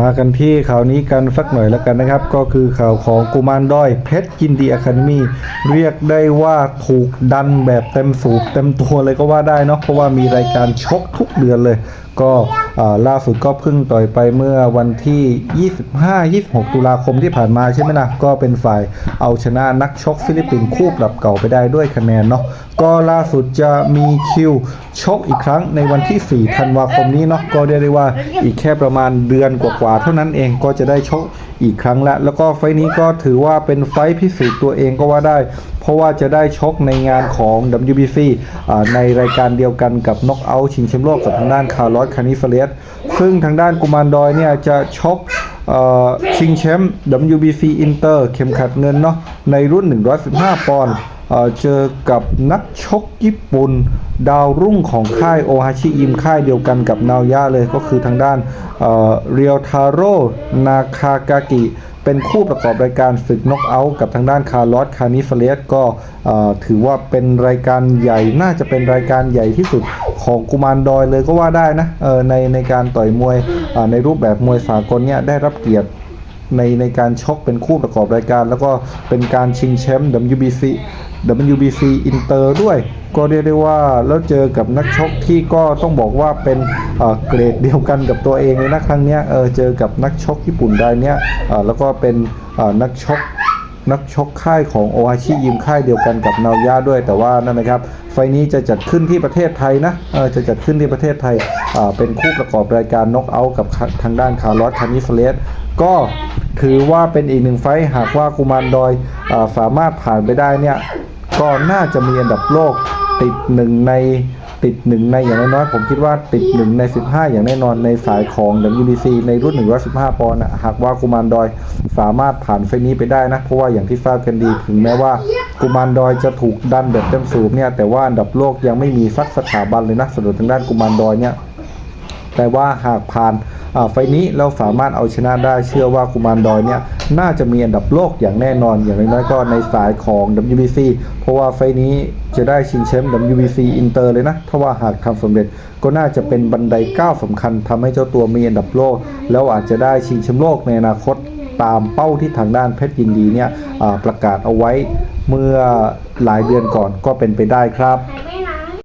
มากันที่ข่าวนี้กันสักหน่อยแล้วกันนะครับ ก็คือข่าวของกุมารด้อยเพชรยินดีอะคาเดมีเรียกได้ว่าถูกดันแบบเต็มสูบเต็มตัวเลยก็ว่าได้เนาะเพราะว่ามีรายการชกทุกเดือนเลย ก็ล่าสุดก็เพิ่งต่อยไปเมื่อวันที่ 25-26 ตุลาคมที่ผ่านมาใช่ไหมนะก็เป็นฝ่ายเอาชนะนักชกฟิลิปปินส์คู่ปรับเก่าไปได้ด้วยคะแนนเนาะก็ล่าสุดจะมีคิวชกอีกครั้งในวันที่ 4 ธันวาคมนี้เนาะก็เรียกได้ว่าอีกแค่ประมาณเดือนกว่าๆเท่านั้นเองก็จะได้ชก อีกครั้งละ แล้วก็ไฟนี้ก็ถือว่าเป็นไฟพิสูจน์ตัวเองก็ว่าได้ เพราะว่าจะได้ชกในงานของ WBC อในรายการเดียวกันกับน็อกเอาท์ชิงแชมป์โลกกับทางด้านคาร์ลอสคานิเฟเลสซึ่งทางด้านกุมารดอยเนี่ยจะชกชิงแชมป์ WBC อินเตอร์เข็มขัดเงินเนาะในรุ่น 115 ปอนด์ เจอกับนักชกญี่ปุ่น ดาวรุ่งของค่ายโอฮาชิยิมค่ายเดียวกันกับนาวย่าเลยก็คือทางด้านเรียวทาโร่นาคากากิเป็นคู่ประกอบรายการศึกน็อกเอาท์กับทางด้านคาร์ลอสคานิฟเลสก็ถือว่าเป็นรายการใหญ่น่าจะเป็นรายการใหญ่ที่สุดของกุมารดอยเลยก็ว่าได้นะในในการต่อยมวยในรูปแบบมวยสากลเนี่ยได้รับเกียรติ ในในการชกเป็นคู่ประกอบรายการ แล้วก็เป็นการชิงแชมป์ WBC WBC อินเตอร์ด้วย ก็เรียกได้ว่าแล้วเจอกับนักชกที่ก็ต้องบอกว่าเป็นเกรดเดียวกันกับตัวเองเลยนะครั้งเนี้ยเออเจอกับนักชกญี่ปุ่นรายเนี้ยแล้วก็เป็นนักชกนักชกค่ายของโอฮาชิยิมค่ายเดียวกันกับนาวยาด้วยแต่ว่านั่นนะครับ ไฟล์นี้จะจัดขึ้นที่ประเทศไทยนะเออจะจัดขึ้นที่ประเทศไทยเป็นคู่ประกอบรายการน็อกเอาท์กับทางด้านคาร์ลอสคานิฟเลส ก็ถือว่าเป็นอีกหนึ่งไฟหากว่ากุมารดอยอสามารถผ่านไปได้เนี่ยก็น่าจะมีอันดับโลกติดหนึ่งในติดหนึ่งในอย่างน้อยๆผมคิดว่าติดหนึ่งใน 15 อย่างแน่นอนในสายของ WBC ในรุ่น 115 ปอนด์นะหากว่ากุมารดอยสามารถผ่านไฟนี้ไปได้นะ เพราะว่าอย่างที่ทราบกันดีถึงแม้ว่ากุมารดอยจะถูกดันแบบเต็มสูบเนี่ยแต่ว่าอันดับโลกยังไม่มีสักสถาบันเลยนะสำหรับทางด้านกุมารดอยเนี่ยแต่ว่าหากผ่าน ไฟนี้เราสามารถเอาชนะได้เชื่อว่ากุมารดอยเนี่ยน่าจะมีอันดับโลกอย่างแน่นอนอย่างน้อยๆก็ในสายของ WBC เพราะว่าไฟนี้จะได้ชิงแชมป์ WBC อินเตอร์เลยนะ ถ้าว่าหากทำสำเร็จก็น่าจะเป็นบันไดก้าวสำคัญทำให้เจ้าตัวมีอันดับโลก แล้วอาจจะได้ชิงแชมป์โลกในอนาคตตามเป้าที่ทางด้านเพชรยินดีเนี่ยประกาศเอาไว้เมื่อหลายเดือนก่อนก็เป็นไปได้ครับ